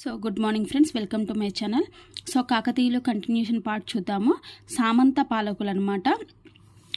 So good morning friends welcome to my channel so కాకతీయులు continuation part చూద్దాము. సామంత పాలకులు అనమాట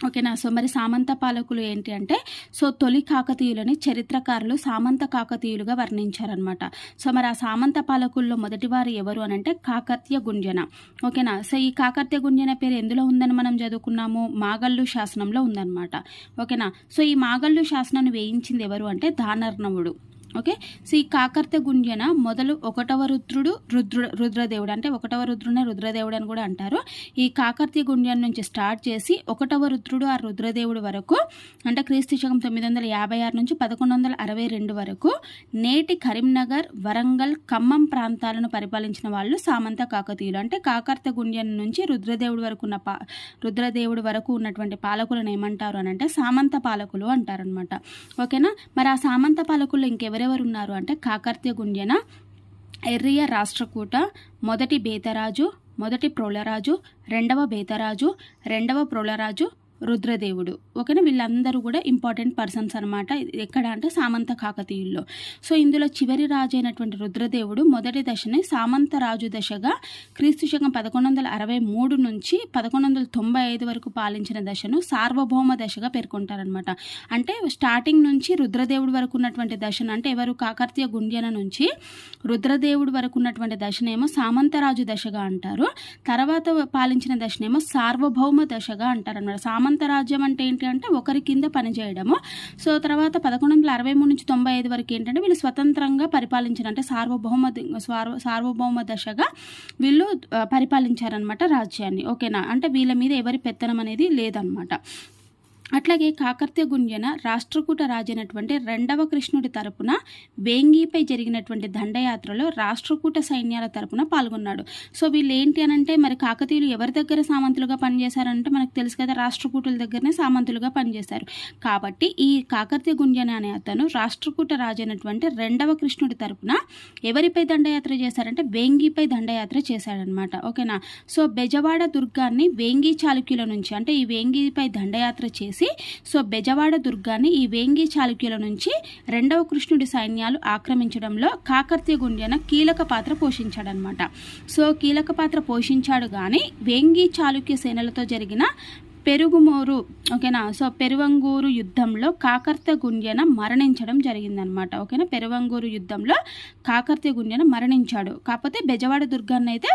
ఓకేనా సో మరి సామంత పాలకులు ఏంటి అంటే సో తొలి కాకతీయులని చరిత్రకారులు సామంత కాకతీయులుగా వర్ణించారనమాట సో మరి ఆ సామంత పాలకుల్లో మొదటివారు ఎవరు అని అంటే కాకర్త్య గుంజన. ఓకేనా సో ఈ కాకత్య గుంజన పేరు ఎందులో ఉందని మనం చదువుకున్నాము? మాగల్లు శాసనంలో ఉందన్నమాట. ఓకేనా సో ఈ మాగల్లు శాసనాన్ని వేయించింది ఎవరు అంటే దానర్ణవుడు ఓకే? సో ఈ కాకర్త గుంజన మొదలు ఒకటవ రుద్రుడు రుద్ర రుద్రదేవుడు అంటే ఒకటవ రుద్రునే రుద్రదేవుడు అని కూడా అంటారు. ఈ కాకర్తీ గుంజన నుంచి స్టార్ట్ చేసి ఒకటవ రుద్రుడు ఆ రుద్రదేవుడు వరకు అంటే క్రీస్తు శకం తొమ్మిది వందల యాభై ఆరు నుంచి పదకొండు వందల అరవై రెండు వరకు నేటి కరీంనగర్ వరంగల్ ఖమ్మం ప్రాంతాలను పరిపాలించిన వాళ్ళు సామంత కాకతీయులు. అంటే కాకర్త గుంజన నుంచి రుద్రదేవుడు వరకు ఉన్న పా రుద్రదేవుడు వరకు ఉన్నటువంటి పాలకులను ఏమంటారు అని అంటే సామంత పాలకులు అంటారనమాట ఓకేనా? మరి ఆ సామంత పాలకులు ఇంకెవరు ఎవరెవరు ఉన్నారు అంటే కాకర్త్య గుండ్యన ఎర్రియ రాష్ట్రకూట మొదటి బేతరాజు మొదటి ప్రోలరాజు రెండవ బేతరాజు రెండవ ప్రోలరాజు రుద్రదేవుడు. ఓకేనా వీళ్ళందరూ కూడా ఇంపార్టెంట్ పర్సన్స్ అనమాట ఎక్కడ అంటే సామంత కాకతీయుల్లో. సో ఇందులో చివరి రాజు అయినటువంటి రుద్రదేవుడు మొదటి దశని సామంత రాజు దశగా క్రీస్తు శకం పదకొండు వందల అరవై మూడు నుంచి పదకొండు వందల తొంభై ఐదు వరకు పాలించిన దశను సార్వభౌమ దశగా పేర్కొంటారనమాట అంటే స్టార్టింగ్ నుంచి రుద్రదేవుడు వరకు ఉన్నటువంటి దశను అంటే ఎవరు? కాకర్తీయ గుండ్యన నుంచి రుద్రదేవుడు వరకు ఉన్నటువంటి దశనేమో సామంతరాజు దశగా అంటారు. తర్వాత పాలించిన దశనేమో సార్వభౌమ దశగా అంటారనమాట సామంత సామంత రాజ్యం అంటే ఏంటి అంటే ఒకరి కింద పనిచేయడము. సో తర్వాత పదకొండు వందల అరవై మూడు నుంచి తొంభై ఐదు వరకు ఏంటంటే వీళ్ళు స్వతంత్రంగా పరిపాలించారు. అంటే సార్వభౌమ సార్వభౌమ దశగా వీళ్ళు పరిపాలించారనమాట రాజ్యాన్ని. ఓకేనా? అంటే వీళ్ళ మీద ఎవరి పెత్తనం అనేది లేదనమాట అట్లాగే కాకర్త్య గుంజన రాష్ట్రకూట రాజైనటువంటి రెండవ కృష్ణుడి తరపున వేంగిపై జరిగినటువంటి దండయాత్రలో రాష్ట్రకూట సైన్యాల తరపున పాల్గొన్నాడు. సో వీళ్ళు ఏంటి అని అంటే మరి కాకతీయులు ఎవరి దగ్గర సామంతులుగా పనిచేశారంటే మనకు తెలుసు కదా రాష్ట్రకూటుల దగ్గరనే సామంతులుగా పనిచేశారు. కాబట్టి ఈ కాకర్త్య గుంజన అనే అతను రాష్ట్రకూట రాజైనటువంటి రెండవ కృష్ణుడి తరపున ఎవరిపై దండయాత్ర చేశారంటే వేంగిపై దండయాత్ర చేశాడనమాట ఓకేనా? సో బెజవాడ దుర్గాన్ని వేంగి చాళుక్యుల నుంచి అంటే ఈ వేంగిపై దండయాత్ర చేసి చేసి సో బెజవాడ దుర్గాన్ని ఈ వేంగి చాళుక్యుల నుంచి రెండవ కృష్ణుడి సైన్యాలు ఆక్రమించడంలో కాకర్తీయ గుండ్యన కీలక పాత్ర పోషించాడనమాట. సో కీలక పాత్ర పోషించాడు కానీ వేంగి చాళుక్య సేనలతో జరిగిన పెరుగుమూరు ఓకేనా సో పెరువంగూరు యుద్ధంలో కాకర్త గుండ్యన మరణించడం జరిగిందనమాట. ఓకేనా పెరువంగూరు యుద్ధంలో కాకర్త గుండ్యన మరణించాడు. కాకపోతే బెజవాడ దుర్గాన్ని అయితే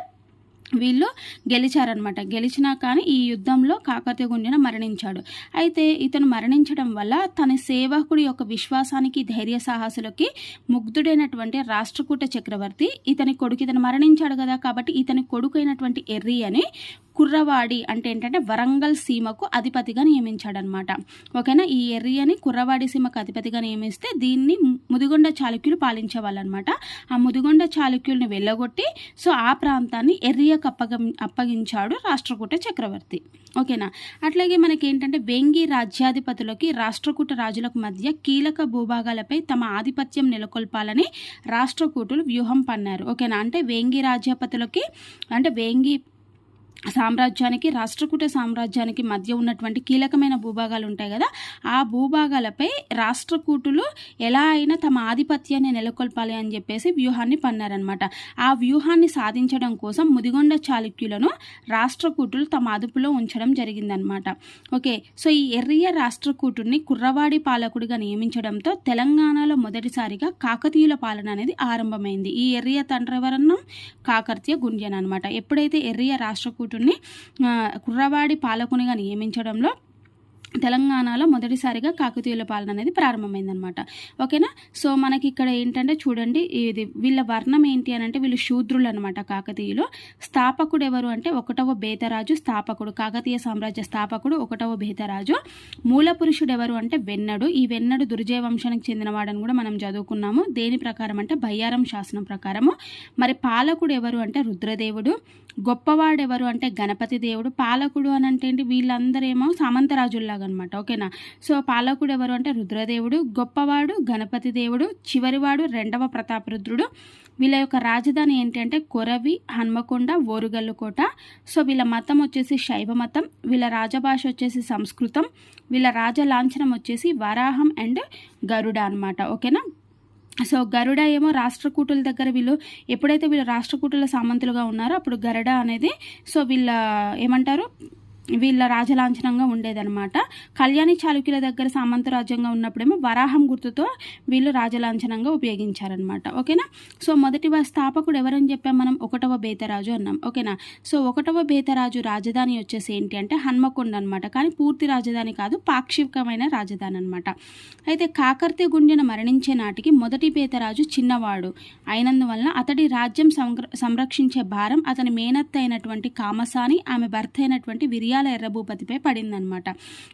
వీళ్ళు గెలిచారనమాట గెలిచినా కానీ ఈ యుద్ధంలో కాకతీయ గుండెన మరణించాడు. అయితే ఇతను మరణించడం వల్ల తన సేవకుడి యొక్క విశ్వాసానికి ధైర్య సాహసులకి ముగ్ధుడైనటువంటి రాష్ట్రకూట చక్రవర్తి ఇతని కొడుకు ఇతను మరణించాడు కదా. కాబట్టి ఇతని కొడుకు అయినటువంటి ఎర్రి అని కుర్రవాడి అంటే ఏంటంటే వరంగల్ సీమకు అధిపతిగా నియమించాడనమాట. ఓకేనా? ఈ ఎర్రియని కుర్రవాడి సీమకు అధిపతిగా నియమిస్తే దీన్ని ముదిగొండ చాళుక్యులు పాలించేవాళ్ళనమాట ఆ ముదిగొండ చాళుక్యుల్ని వెళ్ళగొట్టి సో ఆ ప్రాంతాన్ని ఎర్రియకు అప్పగ అప్పగించాడు రాష్ట్రకూట చక్రవర్తి. ఓకేనా? అట్లాగే మనకి ఏంటంటే వెంగి రాజ్యాధిపతులకి రాష్ట్రకూట రాజులకు మధ్య కీలక భూభాగాలపై తమ ఆధిపత్యం నెలకొల్పాలని రాష్ట్రకూటులు వ్యూహం పన్నారు. ఓకేనా? అంటే వేంగి రాజ్యాధిపతులకి అంటే వేంగి సామ్రాజ్యానికి రాష్ట్రకూట సామ్రాజ్యానికి మధ్య ఉన్నటువంటి కీలకమైన భూభాగాలు ఉంటాయి కదా ఆ భూభాగాలపై రాష్ట్రకూటులు ఎలా అయినా తమ ఆధిపత్యాన్ని నెలకొల్పాలి అని చెప్పేసి వ్యూహాన్ని పన్నారనమాట ఆ వ్యూహాన్ని సాధించడం కోసం ముదిగొండ చాళుక్యులను రాష్ట్రకూటులు తమ అదుపులో ఉంచడం జరిగిందనమాట ఓకే సో ఈ ఎర్రియ రాష్ట్రకూటుని కుర్రవాడి పాలకుడిగా నియమించడంతో తెలంగాణలో మొదటిసారిగా కాకతీయుల పాలన అనేది ఆరంభమైంది. ఈ ఎర్రియ తండ్రి ఎవరన్నా కాకర్తీయ గుంజన్ అనమాట ఎప్పుడైతే ఎర్రియ రాష్ట్రకూటు నాయకుడిని కుర్రవాడి పాలకునిగా నియమించడంలో తెలంగాణలో మొదటిసారిగా కాకతీయుల పాలన అనేది ప్రారంభమైందనమాట ఓకేనా? సో మనకి ఇక్కడ ఏంటంటే చూడండి ఇది వీళ్ళ వర్ణం ఏంటి అని అంటే వీళ్ళు శూద్రులు అనమాట కాకతీయులు. స్థాపకుడు ఎవరు అంటే ఒకటవ బేతరాజు స్థాపకుడు కాకతీయ సామ్రాజ్య స్థాపకుడు ఒకటవ బేతరాజు. మూల పురుషుడు ఎవరు అంటే వెన్నడు. ఈ వెన్నడు దుర్జయ వంశానికి చెందినవాడని కూడా మనం చదువుకున్నాము. దేని ప్రకారం అంటే బయ్యారం శాసనం ప్రకారము. మరి పాలకుడు ఎవరు అంటే రుద్రదేవుడు. గొప్పవాడు ఎవరు అంటే గణపతి దేవుడు. పాలకుడు అని అంటే ఏంటి? వీళ్ళందరేమో సామంతరాజుల్లాగా అనమాట ఓకేనా? సో పాలకుడు ఎవరు అంటే రుద్రదేవుడు గొప్పవాడు గణపతి దేవుడు చివరివాడు రెండవ ప్రతాపరుద్రుడు. వీళ్ళ యొక్క రాజధాని ఏంటంటే కొరవి హన్మకొండ ఓరుగల్లుకోట. సో వీళ్ళ మతం వచ్చేసి శైవ మతం వీళ్ళ రాజభాష వచ్చేసి సంస్కృతం వీళ్ళ రాజ లాంఛనం వచ్చేసి వరాహం అండ్ గరుడ అనమాట ఓకేనా? సో గరుడ ఏమో రాష్ట్రకూటుల దగ్గర వీళ్ళు ఎప్పుడైతే వీళ్ళు రాష్ట్రకూటుల సామంతులుగా ఉన్నారో అప్పుడు గరుడ అనేది సో వీళ్ళ ఏమంటారు? వీళ్ళ రాజలాంఛనంగా ఉండేదన్నమాట. కళ్యాణి చాళుక్యుల దగ్గర సామంత రాజ్యంగా ఉన్నప్పుడేమో వరాహం గుర్తుతో వీళ్ళు రాజలాంఛనంగా ఉపయోగించారనమాట ఓకేనా? సో మొదటి స్థాపకుడు ఎవరని చెప్పాం మనం? ఒకటవ బేతరాజు అన్నాం. ఓకేనా? సో ఒకటవ బేతరాజు రాజధాని వచ్చేసి ఏంటి అంటే హన్మకొండ అనమాట కానీ పూర్తి రాజధాని కాదు పాక్షికమైన రాజధాని అనమాట అయితే కాకర్తి గుండెను మరణించే నాటికి మొదటి బేతరాజు చిన్నవాడు. అయినందువలన అతడి రాజ్యం సంరక్షించే భారం అతని మేనత్త అయినటువంటి కామసాని ఆమె భర్త అయినటువంటి విరియా ఉయ్యాల ఎర్రభూపతిపై పడిందనమాట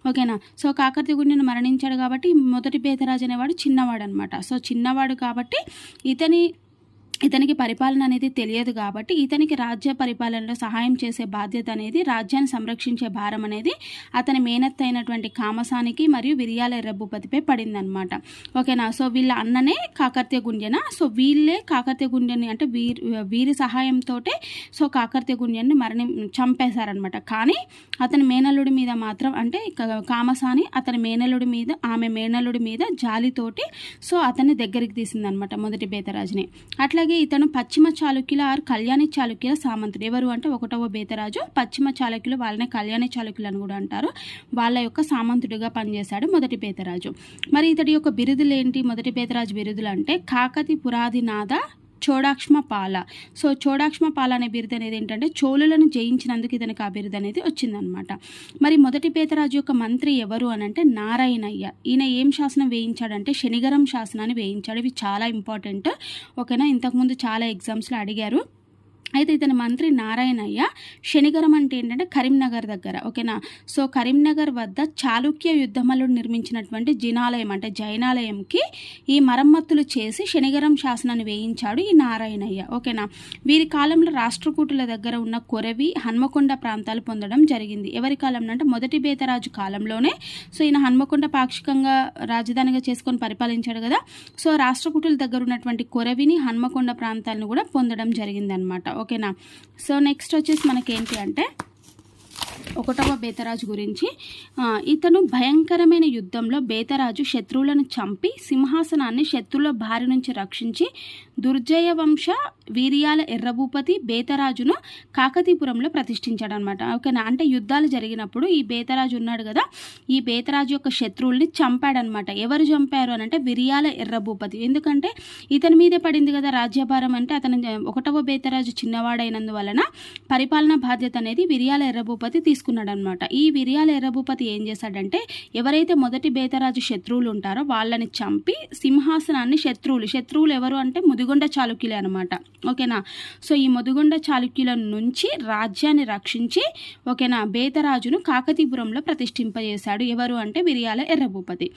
ఓకేనా? సో కాకతీయుడిని మరణించాడు కాబట్టి మొదటి పేదరాజు అనేవాడు చిన్నవాడు అనమాట సో చిన్నవాడు కాబట్టి ఇతని ఇతనికి పరిపాలన అనేది తెలియదు కాబట్టి ఇతనికి రాజ్య పరిపాలనలో సహాయం చేసే బాధ్యత అనేది రాజ్యాన్ని సంరక్షించే భారం అనేది అతని మేనత్తైనటువంటి కామసానికి మరియు విరియాల ఎర్రభూపతిపై పడిందనమాట ఓకేనా? సో వీళ్ళ అన్ననే కాకర్త్య గుండెన సో వీళ్ళే కాకర్త్య గుండెని అంటే వీరి వీరి సహాయంతో సో కాకర్త్య గుండెని మరణి చంపేశారనమాట కానీ అతని మేనల్లుడి మీద మాత్రం అంటే కామసాని అతని మేనల్లుడి మీద ఆమె మేనల్లుడి మీద జాలితోటి సో అతన్ని దగ్గరికి తీసిందనమాట మొదటి బేతరాజుని. అట్లాగే అలాగే ఇతను పశ్చిమ చాళుక్యుల ఆర్ కళ్యాణి చాళుక్యుల సామంతుడు. ఎవరు అంటే ఒకటవ బేతరాజు. పశ్చిమ చాళుక్యులు వాళ్ళనే కళ్యాణి చాళుక్యులు అని కూడా అంటారు. వాళ్ళ యొక్క సామంతుడిగా పనిచేశాడు మొదటి బేతరాజు. మరి ఇతడి యొక్క బిరుదులు ఏంటి? మొదటి బేతరాజు బిరుదులు అంటే కాకతి పురాధినాథ చోడాక్ష్మ పాల సో చోడాక్ష్మ పాల అనే బిరుదు అనేది ఏంటంటే చోళులను జయించినందుకు ఇతనికి ఆ బిరుదు అనేది వచ్చిందనమాట మరి మొదటి పేదరాజు యొక్క మంత్రి ఎవరు అని అంటే నారాయణయ్య. ఈయన ఏం శాసనం వేయించాడంటే శనిగరం శాసనాన్ని వేయించాడు. ఇవి చాలా ఇంపార్టెంట్. ఓకేనా? ఇంతకుముందు చాలా ఎగ్జామ్స్లో అడిగారు. అయితే ఇతని మంత్రి నారాయణయ్య శనిగరం అంటే ఏంటంటే కరీంనగర్ దగ్గర ఓకేనా? సో కరీంనగర్ వద్ద చాళుక్య యుద్ధమల్లుడు నిర్మించినటువంటి జినాలయం అంటే జైనాలయంకి ఈ మరమ్మతులు చేసి శనిగరం శాసనాన్ని వేయించాడు ఈ నారాయణయ్య ఓకేనా? వీరి కాలంలో రాష్ట్రకూటుల దగ్గర ఉన్న కొరవి హన్మకొండ ప్రాంతాలు పొందడం జరిగింది. ఎవరి కాలంలో అంటే మొదటి బేతరాజు కాలంలోనే. సో ఈయన హన్మకొండ పాక్షికంగా రాజధానిగా చేసుకొని పరిపాలించాడు కదా. సో రాష్ట్రకూటుల దగ్గర ఉన్నటువంటి కొరవిని హన్మకొండ ప్రాంతాలను కూడా పొందడం జరిగిందనమాట ఓకేనా? సో నెక్స్ట్ వచ్చేసి మనకేంటి అంటే ఒకటవ బేతరాజు గురించి. ఇతను భయంకరమైన యుద్ధంలో బేతరాజు శత్రువులను చంపి సింహాసనాన్ని శత్రువుల బారి నుంచి రక్షించి దుర్జయ వంశ వీర్యాల ఎర్రభూపతి బేతరాజును కాకతీపురంలో ప్రతిష్ఠించాడనమాట. ఓకేనా? అంటే యుద్ధాలు జరిగినప్పుడు ఈ బేతరాజు ఉన్నాడు కదా ఈ బేతరాజు యొక్క శత్రువుల్ని చంపాడనమాట. ఎవరు చంపారు అని అంటే విరియాల ఎర్రభూపతి. ఎందుకంటే ఇతని మీదే పడింది కదా రాజ్యభారం అంటే అతను ఒకటవ బేతరాజు చిన్నవాడైనందువలన పరిపాలనా బాధ్యత అనేది విరియాల ఎర్రభూపతి తీసుకున్నాడనమాట. ఈ విరియాల ఎర్రభూపతి ఏం చేశాడంటే ఎవరైతే మొదటి బేతరాజు శత్రువులు ఉంటారో వాళ్ళని చంపి సింహాసనాన్ని శత్రువులు శత్రువులు ఎవరు అంటే ముదిగొండ చాళుక్యులే అనమాట ఓకేనా? సో ఈ ముదిగొండ చాళుక్యుల నుంచి రాజ్యాన్ని రక్షించి ఓకేనా బేతరాజును కాకతీపురంలో ప్రతిష్ఠింపజేశాడు. ఎవరు అంటే విరియాల ఎర్రభూపతి.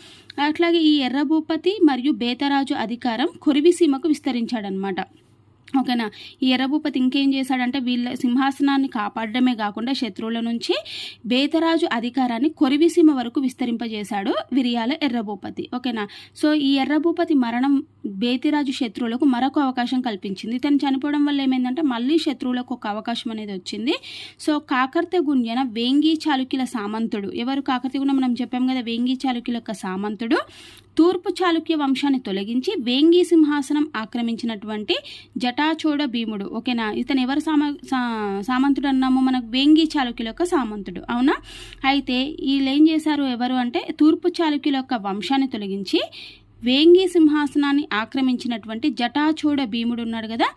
అట్లాగే ఈ ఎర్రభూపతి మరియు బేతరాజు అధికారం కొరివిసీమకు విస్తరించాడనమాట ఓకేనా? ఈ ఎర్రభూపతి ఇంకేం చేశాడంటే వీళ్ళ సింహాసనాన్ని కాపాడడమే కాకుండా శత్రువుల నుంచి బేతరాజు అధికారాన్ని కొరివిసీమ వరకు విస్తరింపజేశాడు విరియాల ఎర్రభూపతి ఓకేనా? సో ఈ ఎర్రభూపతి మరణం బేతిరాజు శత్రువులకు మరొక అవకాశం కల్పించింది. ఇతను చనిపోవడం వల్ల ఏమైందంటే మళ్ళీ శత్రువులకు ఒక అవకాశం అనేది వచ్చింది. సో కాకర్తె గుణ్యన వేంగి చాళుక్యుల సామంతుడు. ఎవరు కాకర్తె గుండ మనం చెప్పాం కదా వేంగి చాళుక్యుల యొక్క సామంతుడు. తూర్పు చాళుక్య వంశాన్ని తొలగించి వేంగి సింహాసనం ఆక్రమించినటువంటి జటాచోడ భీముడు. ఓకేనా? ఇతను ఎవరు సామ సామంతుడు అన్నాము మనకు వేంగి చాళుక్యుల యొక్క సామంతుడు. అవునా? అయితే వీళ్ళు ఏం చేశారు ఎవరు అంటే తూర్పు చాళుక్యుల యొక్క వంశాన్ని తొలగించి వేంగి సింహాసనాన్ని ఆక్రమించినటువంటి జటాచూడ భీముడు ఉన్నాడు కదా.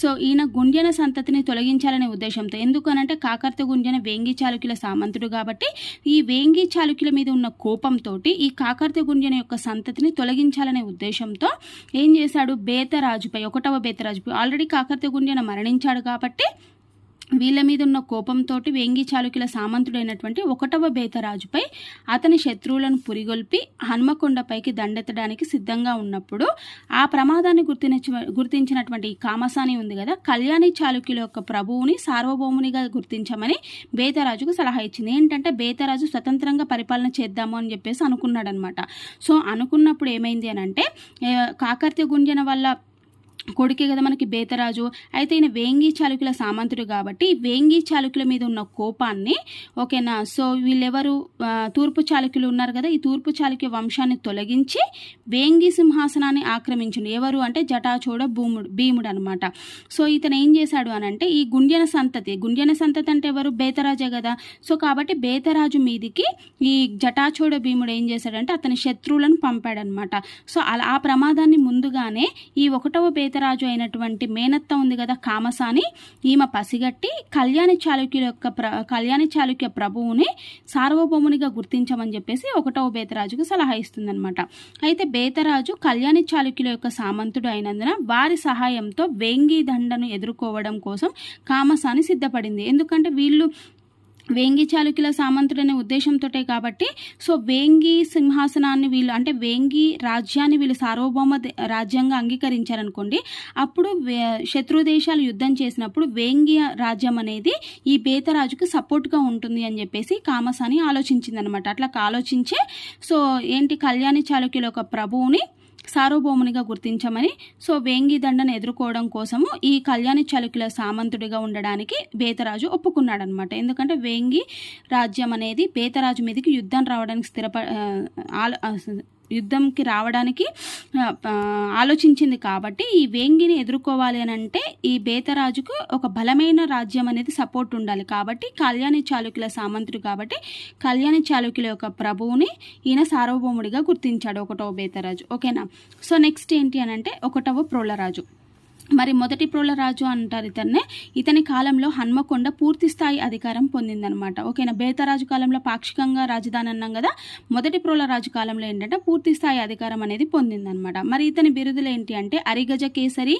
సో ఈయన గుండ్యన సంతతిని తొలగించాలనే ఉద్దేశంతో ఎందుకనంటే కాకర్త గుండ్యన వేంగి చాళుక్యుల సామంతుడు కాబట్టి ఈ వేంగి చాళుక్యుల మీద ఉన్న కోపంతో ఈ కాకర్త గుండ్యన యొక్క సంతతిని తొలగించాలనే ఉద్దేశంతో ఏం చేశాడు? బేతరాజుపై ఒకటవ బేతరాజుపై ఆల్రెడీ కాకర్త గుండ్యన మరణించాడు కాబట్టి వీళ్ళ మీద ఉన్న కోపంతో వేంగి చాళుక్యుల సామంతుడైనటువంటి ఒకటవ బేతరాజుపై అతని శత్రువులను పురిగొల్పి హన్మకొండపైకి దండెత్తడానికి సిద్ధంగా ఉన్నప్పుడు ఆ ప్రమాదాన్ని గుర్తించ గుర్తించినటువంటి కామసాని ఉంది కదా కళ్యాణి చాళుక్యుల యొక్క ప్రభువుని సార్వభౌమునిగా గుర్తించమని బేతరాజుకు సలహా ఇచ్చింది. ఏంటంటే బేతరాజు స్వతంత్రంగా పరిపాలన చేద్దాము అని చెప్పేసి అనుకున్నాడు అనమాట సో అనుకున్నప్పుడు ఏమైంది అని అంటే కాకర్త్య గుంజన వల్ల కొడుకే కదా మనకి బేతరాజు. అయితే ఈయన వేంగి చాళుక్యుల సామంతుడు కాబట్టి వేంగి చాళుక్యుల మీద ఉన్న కోపాన్ని ఓకేనా సో వీళ్ళెవరు? తూర్పు చాళుక్యులు ఉన్నారు కదా ఈ తూర్పు చాళుక్య వంశాన్ని తొలగించి వేంగి సింహాసనాన్ని ఆక్రమించండు. ఎవరు అంటే జటాచోడ భూముడు భీముడు అనమాట సో ఇతను ఏం చేశాడు అని అంటే ఈ గుండ్యన సంతతి గుండ్యన సంతతి అంటే ఎవరు? బేతరాజే కదా. సో కాబట్టి బేతరాజు మీదికి ఈ జటాచోడ భీముడు ఏం చేశాడంటే అతని శత్రువులను పంపాడనమాట. సో అలా ఆ ప్రమాదాన్ని ముందుగానే ఈ ఒకటవ బేత బేతరాజు అయినటువంటి మేనత్త ఉంది కదా కామసాని ఈమె పసిగట్టి కళ్యాణి చాళుక్యుల యొక్క ప్ర కళ్యాణి చాళుక్య ప్రభువుని సార్వభౌమునిగా గుర్తించమని చెప్పేసి ఒకటవ బేతరాజుకు సలహా ఇస్తుందనమాట అయితే బేతరాజు కళ్యాణి చాళుక్యుల యొక్క సామంతుడు అయినందున వారి సహాయంతో వేంగి దండను ఎదుర్కోవడం కోసం కామసాని సిద్ధపడింది. ఎందుకంటే వీళ్ళు వేంగి చాళుక్యుల సామంతుడనే ఉద్దేశంతోటే కాబట్టి సో వేంగి సింహాసనాన్ని వీళ్ళు అంటే వేంగి రాజ్యాన్ని వీళ్ళు సార్వభౌమ రాజ్యంగా అంగీకరించారనుకోండి అప్పుడు వే- శత్రు దేశాలు యుద్ధం చేసినప్పుడు వేంగి రాజ్యం అనేది ఈ బేతరాజుకు సపోర్ట్గా ఉంటుంది అని చెప్పేసి కామసాని ఆలోచించిందనమాట అట్లా ఆలోచించే సో ఏంటి కళ్యాణి చాళుక్యుల ఒక ప్రభువుని సార్వభౌమునిగా గుర్తించమని సో వేంగి దండను ఎదుర్కోవడం కోసము ఈ కళ్యాణి చలుకుల సామంతుడిగా ఉండడానికి బేతరాజు ఒప్పుకున్నాడనమాట ఎందుకంటే వేంగి రాజ్యం అనేది బేతరాజు మీదకి యుద్ధం రావడానికి స్థిరప యుద్ధంకి రావడానికి ఆలోచించింది కాబట్టి ఈ వేంగిని ఎదుర్కోవాలి అని అంటే ఈ బేతరాజుకు ఒక బలమైన రాజ్యం అనేది సపోర్ట్ ఉండాలి. కాబట్టి కళ్యాణి చాళుక్యుల సామంతుడు కాబట్టి కళ్యాణి చాళుక్యుల యొక్క ప్రభువుని ఈయన సార్వభౌముడిగా గుర్తించాడు ఒకటవ బేతరాజు. ఓకేనా? సో నెక్స్ట్ ఏంటి అని అంటే ఒకటవ ప్రోళరాజు మరి మొదటి ప్రోళరాజు అంటారు ఇతన్నే. ఇతని కాలంలో హన్మకొండ పూర్తి స్థాయి అధికారం పొందిందనమాట ఓకేనా? బేతరాజు కాలంలో పాక్షికంగా రాజధాని అన్నాం కదా. మొదటి ప్రోలరాజు కాలంలో ఏంటంటే పూర్తి స్థాయి అధికారం అనేది పొందిందనమాట మరి ఇతని బిరుదులు ఏంటి అంటే అరిగజ కేసరి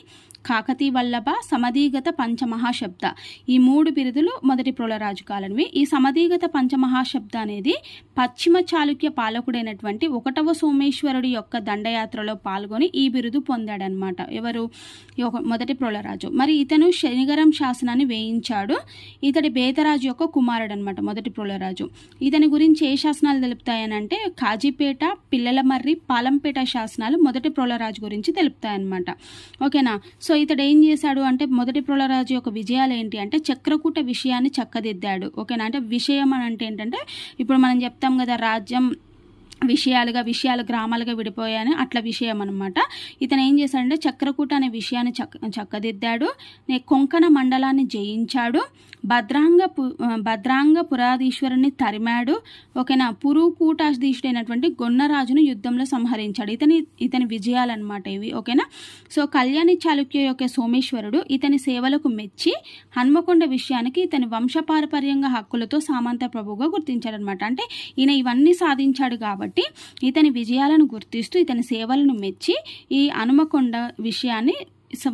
కాకతీ వల్లభ సమధీగత పంచమహాశబ్ద. ఈ మూడు బిరుదులు మొదటి ప్రోలరాజు కాలంవి ఈ సమధీగత పంచమహాశబ్ద అనేది పశ్చిమ చాళుక్య పాలకుడైనటువంటి ఒకటవ సోమేశ్వరుడి యొక్క దండయాత్రలో పాల్గొని ఈ బిరుదు పొందాడనమాట ఎవరు? ఒక మొదటి ప్రోలరాజు. మరి ఇతను శనిగరం శాసనాన్ని వేయించాడు. ఇతడి బేతరాజు యొక్క కుమారుడు అనమాట మొదటి ప్రోలరాజు. ఇతని గురించి ఏ శాసనాలు తెలుపుతాయనంటే కాజీపేట పిల్లలమర్రి పాలంపేట శాసనాలు మొదటి ప్రోలరాజు గురించి తెలుపుతాయన్నమాట. ఓకేనా? సో ఇతడు ఏం చేశాడు అంటే మొదటి ప్రోలరాజు యొక్క విజయాలు ఏంటి అంటే చక్రకూట విషయాన్ని చక్కదిద్దాడు. ఓకేనా? అంటే విషయం అని అంటే ఏంటంటే ఇప్పుడు మనం చెప్తాం కదా రాజ్యం విషయాలుగా విషయాలు గ్రామాలుగా విడిపోయాయని అట్లా విషయం అనమాట ఇతను ఏం చేశాడంటే చక్రకూట అనే విషయాన్ని చక్క చక్కదిద్దాడు. నే- కొంకణ మండలాన్ని జయించాడు. భద్రాంగ భద్రాంగ పురాధీశ్వరుని తరిమాడు. ఓకేనా? పురుకూటాధీశుడైనటువంటి గొన్నరాజును యుద్ధంలో సంహరించాడు. ఇతని ఇతని విజయాలన్నమాట ఇవి. ఓకేనా? సో కళ్యాణి చాళుక్య యొక్క సోమేశ్వరుడు ఇతని సేవలకు మెచ్చి హన్మకొండ విషయానికి ఇతని వంశపారపర్యంగా హక్కులతో సామంత ప్రభువుగా గుర్తించాడనమాట అంటే ఈయన ఇవన్నీ సాధించాడు కాబట్టి కాబట్టి ఇతని విజయాలను గుర్తిస్తూ ఇతని సేవలను మెచ్చి ఈ హనుమకొండ విషయాన్ని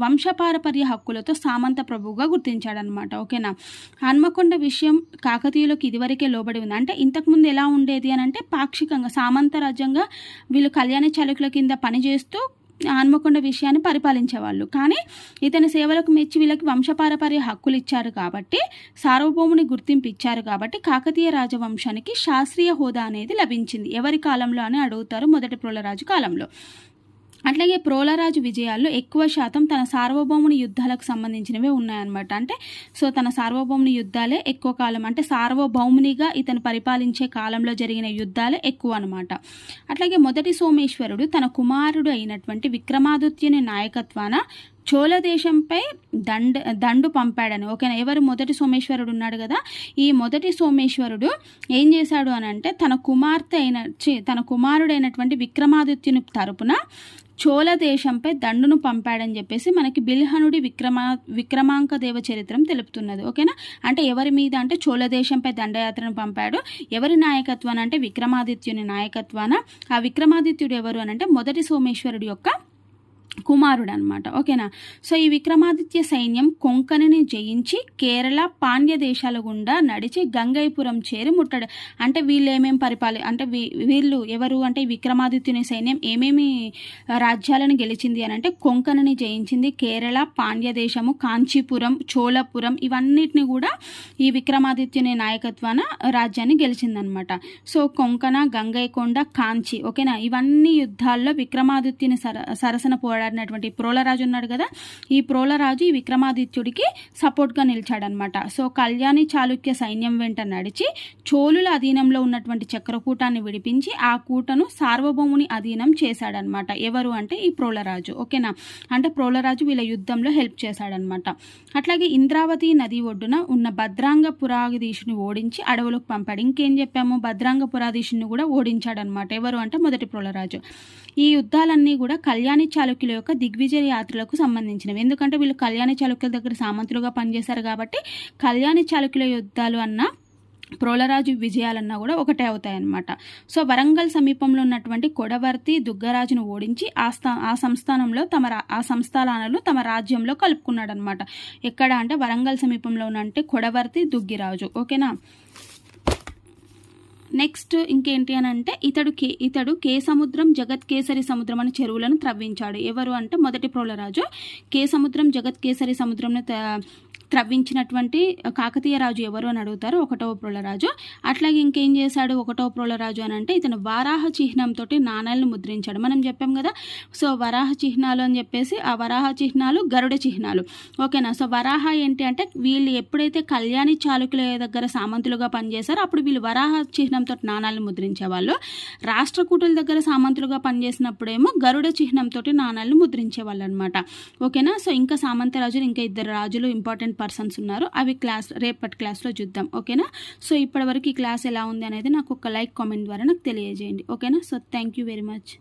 వంశపారపర్య హక్కులతో సామంత ప్రభువుగా గుర్తించాడనమాట ఓకేనా? హన్మకొండ విషయం కాకతీయులకు ఇదివరకే లోబడి ఉంది. అంటే ఇంతకుముందు ఎలా ఉండేది అని అంటే పాక్షికంగా సామంత రాజ్యంగా వీళ్ళు కళ్యాణ చాళుక్యుల కింద పనిచేస్తూ హన్మకొండ విషయాన్ని పరిపాలించేవాళ్ళు. కానీ ఇతని సేవలకు మెచ్చి వీళ్ళకి వంశపారపర్య హక్కులు ఇచ్చారు కాబట్టి సార్వభౌముని గుర్తింపు ఇచ్చారు కాబట్టి కాకతీయ రాజవంశానికి శాస్త్రీయ హోదా అనేది లభించింది. ఎవరి కాలంలో అని అడుగుతారు మొదటి ప్రోలరాజు కాలంలో. అట్లాగే ప్రోలరాజు విజయాల్లో ఎక్కువ శాతం తన సార్వభౌముని యుద్ధాలకు సంబంధించినవే ఉన్నాయన్నమాట. అంటే సో తన సార్వభౌముని యుద్ధాలే ఎక్కువ కాలం అంటే సార్వభౌమునిగా ఇతను పరిపాలించే కాలంలో జరిగిన యుద్ధాలే ఎక్కువ అనమాట అట్లాగే మొదటి సోమేశ్వరుడు తన కుమారుడు అయినటువంటి విక్రమాదిత్యుని నాయకత్వాన చోళ దేశంపై దండ దండు పంపాడని. ఓకేనా? ఎవరు? మొదటి సోమేశ్వరుడు ఉన్నాడు కదా. ఈ మొదటి సోమేశ్వరుడు ఏం చేశాడు అని అంటే తన కుమార్తె అయిన తన కుమారుడైనటువంటి విక్రమాదిత్యుని తరపున చోళ దేశంపై దండును పంపాడని చెప్పేసి మనకి బిల్హనుడి విక్రమా విక్రమాంక దేవ చరిత్రం తెలుపుతున్నది. ఓకేనా? అంటే ఎవరి మీద అంటే చోళ దేశంపై దండయాత్రను పంపాడు. ఎవరి నాయకత్వాన అంటే విక్రమాదిత్యుని నాయకత్వాన. ఆ విక్రమాదిత్యుడు ఎవరు అని అంటే మొదటి సోమేశ్వరుడు యొక్క కుమారుడు అనమాట ఓకేనా? సో ఈ విక్రమాదిత్య సైన్యం కొంకణిని జయించి కేరళ పాండ్య దేశాల గుండా నడిచి గంగైపురం చేరి ముట్టడు. అంటే వీళ్ళు ఏమేమి పరిపాలి అంటే వీ- వీళ్ళు ఎవరు? అంటే ఈ విక్రమాదిత్యుని సైన్యం ఏమేమి రాజ్యాలను గెలిచింది అని అంటే కొంకణని జయించింది కేరళ పాండ్య దేశము కాంచీపురం చోళపురం ఇవన్నిటిని కూడా ఈ విక్రమాదిత్యుని నాయకత్వాన రాజ్యాన్ని గెలిచిందనమాట. సో కొంకణ గంగైకొండ కాంచి ఓకేనా? ఇవన్నీ యుద్ధాల్లో విక్రమాదిత్యుని సర సరసన పోవడానికి పోరాడినటువంటి ప్రోలరాజు ఉన్నాడు కదా ఈ ప్రోలరాజు ఈ విక్రమాదిత్యుడికి సపోర్ట్గా నిలిచాడనమాట సో కళ్యాణి చాళుక్య సైన్యం వెంట నడిచి చోళుల అధీనంలో ఉన్నటువంటి చక్రకూటాన్ని విడిపించి ఆ కూటను సార్వభౌముని అధీనం చేశాడనమాట ఎవరు అంటే ఈ ప్రోలరాజు ఓకేనా? అంటే ప్రోలరాజు వీళ్ళ యుద్ధంలో హెల్ప్ చేశాడనమాట అట్లాగే ఇంద్రావతి నది ఒడ్డున ఉన్న భద్రాంగ పురాధీశుని ఓడించి అడవులకు పంపాడు. ఇంకేం చెప్పాము? భద్రాంగ పురాధీశుని కూడా ఓడించాడనమాట ఎవరు అంటే మొదటి ప్రోలరాజు. ఈ యుద్ధాలన్నీ కూడా కళ్యాణి చాళుక్యుల యొక్క దిగ్విజయ యాత్రలకు సంబంధించినవి. ఎందుకంటే వీళ్ళు కళ్యాణి చాళుక్యుల దగ్గర సామంతులుగా పనిచేశారు కాబట్టి కళ్యాణి చాళుక్యుల యుద్ధాలు అన్న ప్రోలరాజు విజయాలన్నా కూడా ఒకటే అవుతాయన్నమాట. సో వరంగల్ సమీపంలో ఉన్నటువంటి కొడవర్తి దుగ్గరాజును ఓడించి ఆ స్థా ఆ సంస్థానంలో తమ రా- ఆ సంస్థానాలు తమ రాజ్యంలో కలుపుకున్నాడనమాట ఎక్కడ అంటే వరంగల్ సమీపంలో ఉన్న అంటే కొడవర్తి దుగ్గిరాజు. ఓకేనా? నెక్స్ట్ ఇంకేంటి అని అంటే ఇతడు కే ఇతడు కే సముద్రం జగత్ కేసరి సముద్రం అనే చెరువులను త్రవ్వించాడు. ఎవరు అంటే మొదటి ప్రోలరాజు. కే సముద్రం జగత్ కేసరి సముద్రంను త- త్రవ్వించినటువంటి కాకతీయ రాజు ఎవరు అని అడుగుతారు ఒకటవ ప్రోలరాజు అట్లాగే ఇంకేం చేశాడు ఒకటవ ప్రోళరాజు అని అంటే ఇతను వారాహ చిహ్నంతో నాణాలను ముద్రించాడు. మనం చెప్పాం కదా సో వరాహ చిహ్నాలు అని చెప్పేసి ఆ వరాహ చిహ్నాలు గరుడ చిహ్నాలు. ఓకేనా? సో వరాహ ఏంటి అంటే వీళ్ళు ఎప్పుడైతే కళ్యాణి చాళుక్యుల దగ్గర సామంతులుగా పనిచేశారో అప్పుడు వీళ్ళు వరాహ చిహ్నంతో నాణాలను ముద్రించేవాళ్ళు. రాష్ట్రకూటుల దగ్గర సామంతులుగా పనిచేసినప్పుడేమో గరుడ చిహ్నంతో నాణాలను ముద్రించేవాళ్ళు అనమాట ఓకేనా? సో ఇంకా సామంత రాజులు ఇంకా ఇద్దరు రాజులు ఇంపార్టెంట్ పర్సన్స్ ఉన్నారు. అవి క్లాస్ రేపటి క్లాస్లో చూద్దాం. ఓకేనా? సో ఇప్పటివరకు ఈ క్లాస్ ఎలా ఉంది అనేది నాకు ఒక లైక్ కామెంట్ ద్వారా నాకు తెలియజేయండి. ఓకేనా? So thank you very much.